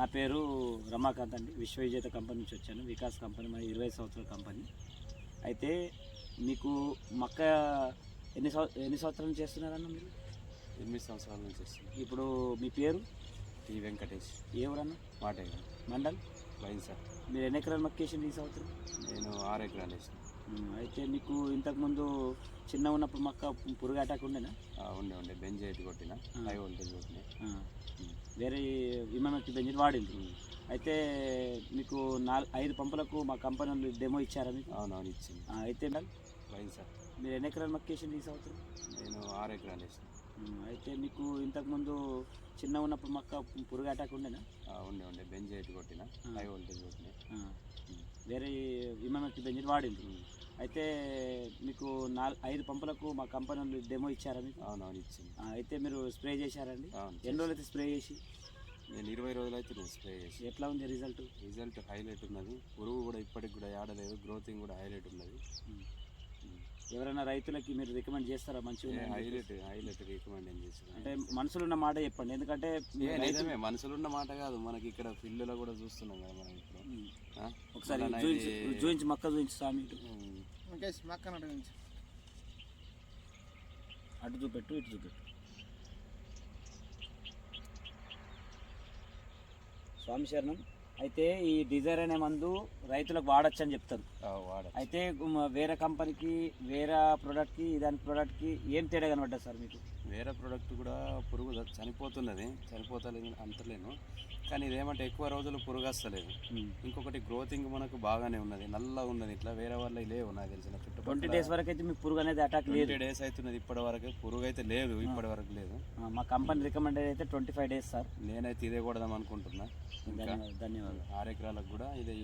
నా పేరు రమాకాంత్ అండి. విశ్వవిజేత కంపెనీ నుంచి వచ్చాను. వికాస్ కంపెనీ మా ఇరవై సంవత్సరాల కంపెనీ. అయితే మీకు మక్క ఎన్ని సంవ ఎన్ని సంవత్సరాలు చేస్తున్నారన్న మీరు? ఎనిమిది సంవత్సరాల నుంచి వస్తుంది ఇప్పుడు మీ పేరు? టీ వెంకటేష్. ఏ ఊరన్న? మాటే మండల్? వైన్ సార్. మీరు ఎన్ని ఎకరాలు మక్కేసింది ఈ సంవత్సరం? నేను ఆరు ఎకరాలు వేసిన. అయితే మీకు ఇంతకుముందు చిన్న ఉన్నప్పుడు మక్క పురుగు అటాక్ ఉండేనా? ఉండే ఉండే. బెంజ్ ఎయిట్ కొట్టిన. హై వోల్టేజ్ కొట్టిన. వేరే ఇమ్మకి బెంజిన్ వాడింది అయితే మీకు నాలుగు ఐదు పంపులకు మా కంపెనీ వాళ్ళు డెమో ఇచ్చారా మీకు? అవునవును ఇచ్చింది. ఆ, అయితే మేడం? సార్. మీరు ఎన్ని ఎకరాలు మక్కేసింది ఈ సంవత్సరం నేను ఆరు ఎకరాలు వేసిన. ఉమ్, అయితే మీకు ఇంతకుముందు చిన్న ఉన్నప్పుడు మక్క పురుగు అటాక్ ఉండేనా? ఆ, ఉండే ఉండే. బెంజ్ ఎయిట్ కొట్టిన. హై వోల్టేజ్ కొట్టిన. ఆ, వేరే ఇమ్మకి బెంజిన్ వాడింది అయితే మీకు నాలుగు ఐదు పంపులకు మా కంపెనీ వాళ్ళు డెమో ఇచ్చారా మీకు? అవునవును ఇచ్చింది. ఆ, అయితే మీరు స్ప్రే చేశారండి. అవును ఎన్ని రోజులు అయితే స్ప్రే చేసి? నేను ఇరవై రోజులు అయితే నేను స్ప్రే చేసి ఎట్లా ఉంది రిజల్ట్? రిజల్ట్ హైలైట్ ఉన్నది. పురుగు కూడా ఇప్పటికి కూడా ఆడలేదు గ్రోతింగ్ కూడా హైలైట్ ఉన్నది. ఎవరైనా రైతులకి మీరు రికమెండ్ చేస్తారా? మంచిగా? హైలైట్ హైలైట్ రికమెండ్ చేసిన అంటే మనసులో ఉన్న మాట చెప్పండి. ఎందుకంటే ఏ రైతు- నిజమే మనసులున్న మాట కాదు. మనకి ఇక్కడ ఫిల్లులో కూడా చూస్తున్నాం కదా మనం ఇప్పుడు. ఉమ్. ఆ? ఒకసారి చూపించి మక్క చూపించి స్వామి. ఇటు. ఉమ్, ముఖేష్ మక్కనడు నుంచి అటు చూపెట్టు ఇటు చూపెట్టు. స్వామి శరణం. అయితే ఈ డిజైర్ అనే మందు రైతులకు వాడచ్చు అని చెప్తారు అయితే వేరే కంపెనీకి వేరే ప్రోడక్ట్కి దాని ప్రోడక్ట్కి ఏం తేడా కనబడ్డది సార్ మీకు? వేరే ప్రోడక్ట్ కూడా పురుగు చనిపోతున్నది. చనిపోతలేదు అంటలేను. కానీ ఇదేమంటే ఎక్కువ రోజులు పురుగు వస్తలేదు ఇంకొకటి గ్రోతింగ్ మనకు బాగానే ఉన్నది. నల్లగా ఉన్నది. ఇట్లా వేరే వాళ్ళకి లేవు నాకు తెలిసిన ట్వంటీ చుట్టుపక్కల డేస్ వరకు అయితే మీకు పురుగు అనేది అటాక్ లేదు. ట్వంటీ డేస్ అవుతున్నది ఇప్పటి వరకు. పురుగు అయితే లేదు ఇప్పటి వరకు లేదు. మా కంపెనీ రికమెండెడ్ అయితే ట్వంటీ ఫైవ్ డేస్ సార్. నేనైతే ఇదే కొడదాం అనుకుంటున్నా. ధన్యవాదాలు. ఆరు ఎకరాలకు కూడా ఇదే